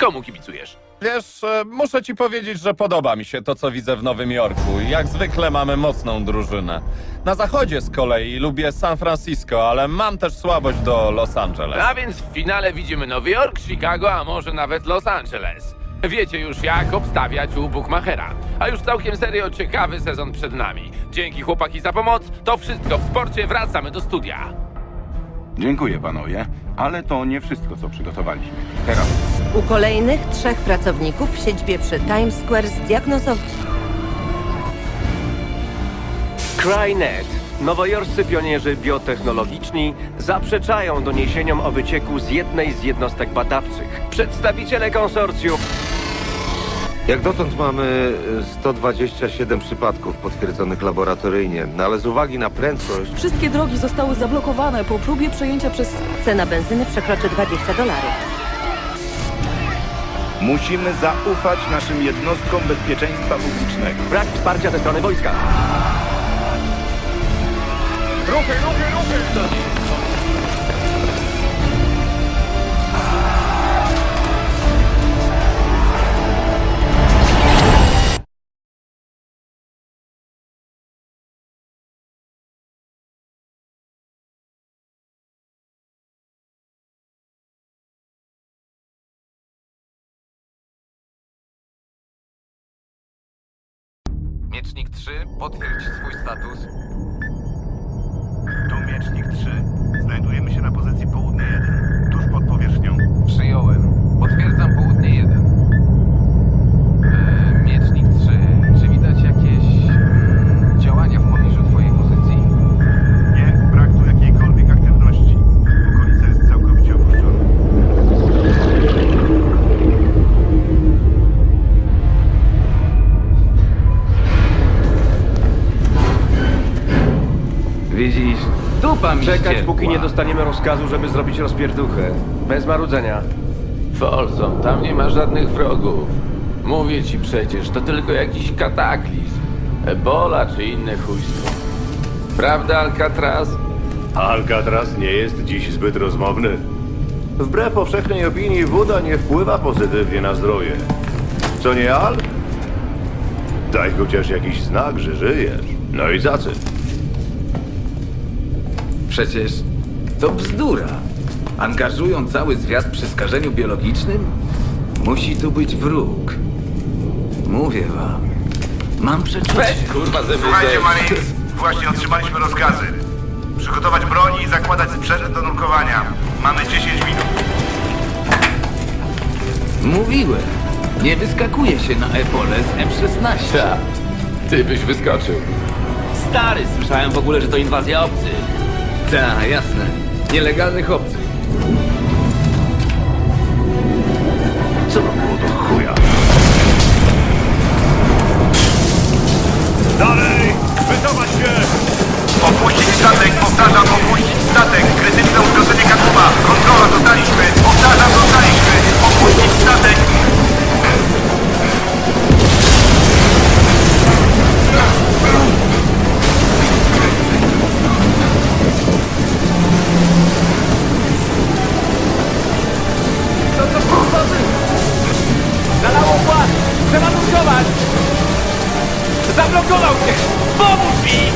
Komu kibicujesz? Wiesz, e, muszę ci powiedzieć, że podoba mi się to, co widzę w Nowym Jorku. Jak zwykle mamy mocną drużynę. Na zachodzie z kolei lubię San Francisco, ale mam też słabość do Los Angeles. A więc w finale widzimy Nowy Jork, Chicago, a może nawet Los Angeles. Wiecie już jak obstawiać u Bookmachera. A już całkiem serio ciekawy sezon przed nami. Dzięki chłopaki za pomoc. To wszystko w sporcie. Wracamy do studia. Dziękuję panowie, ale to nie wszystko, co przygotowaliśmy. Teraz U kolejnych trzech pracowników w siedzibie przy Times Square zdiagnozowano Crynet. Nowojorscy pionierzy biotechnologiczni zaprzeczają doniesieniom o wycieku z jednej z jednostek badawczych. Przedstawiciele konsorcjum Jak dotąd mamy e, 127 przypadków potwierdzonych laboratoryjnie, no ale z uwagi na prędkość Wszystkie drogi zostały zablokowane po próbie przejęcia przez... cena benzyny przekroczy 20 dolarów. musimy zaufać naszym jednostkom bezpieczeństwa publicznego. brak wsparcia ze strony wojska. Miecznik 3, potwierdź swój status. Tu Miecznik 3. Znajdujemy się na pozycji południe 1, tuż pod powierzchnią. Widzisz, dupa mi Czekać, ściekła. póki nie dostaniemy rozkazu, żeby zrobić rozpierduchę. Bez marudzenia. Folsom, tam nie ma żadnych wrogów. Mówię ci przecież, to tylko jakiś kataklizm. Ebola czy inne chujstwo. Prawda, Alcatraz? Alcatraz nie jest dziś zbyt rozmowny. Wbrew powszechnej opinii woda nie wpływa pozytywnie na zdrowie. Co nie, Al? Daj chociaż jakiś znak, że żyjesz. No i za co? Przecież to bzdura. Angażują cały zwiat przy skażeniu biologicznym? Musi tu być wróg. Mówię wam. Mam przeczucie. Kurwa ze Słuchajcie. Marines, właśnie otrzymaliśmy rozkazy. Przygotować broń i zakładać sprzęt do nurkowania. Mamy 10 minut. Mówiłem. Nie wyskakuje się na Epole z M16. Tak, ty byś wyskoczył. Stary, słyszałem w ogóle, że to inwazja obcych. Tak, jasne. Nielegalnych obcych. Zablokował się! Pomóż mi!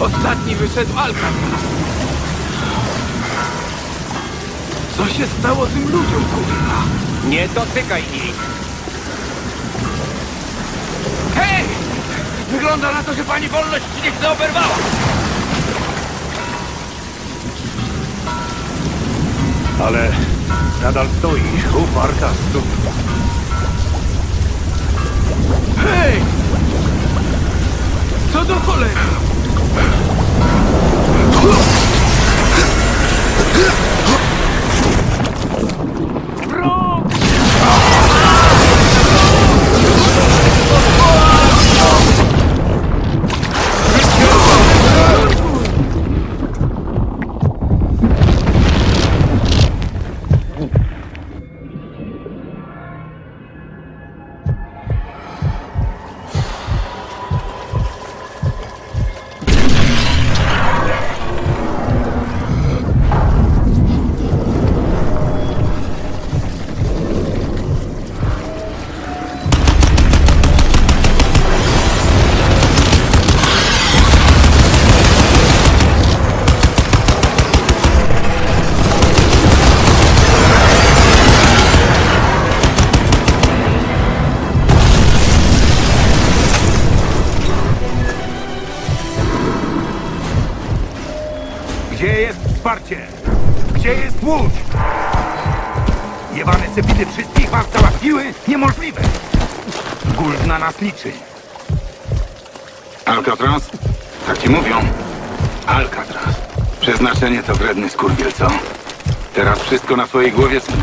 Ostatni wyszedł Alcatraz. Co się stało tym ludziom, kurwa? Nie dotykaj ich! Hej! Wygląda na to, że pani wolność ci nie chce oberwała! Ale nadal stoi, uparta suka. Hej! Co do cholery? あっ! Cepidy wszystkich was załatwiły? Niemożliwe! Guld na nas liczy. Alcatraz? Tak ci mówią? Alcatraz. Przeznaczenie to wredny skurwiel, co? Teraz wszystko na twojej głowie, syn.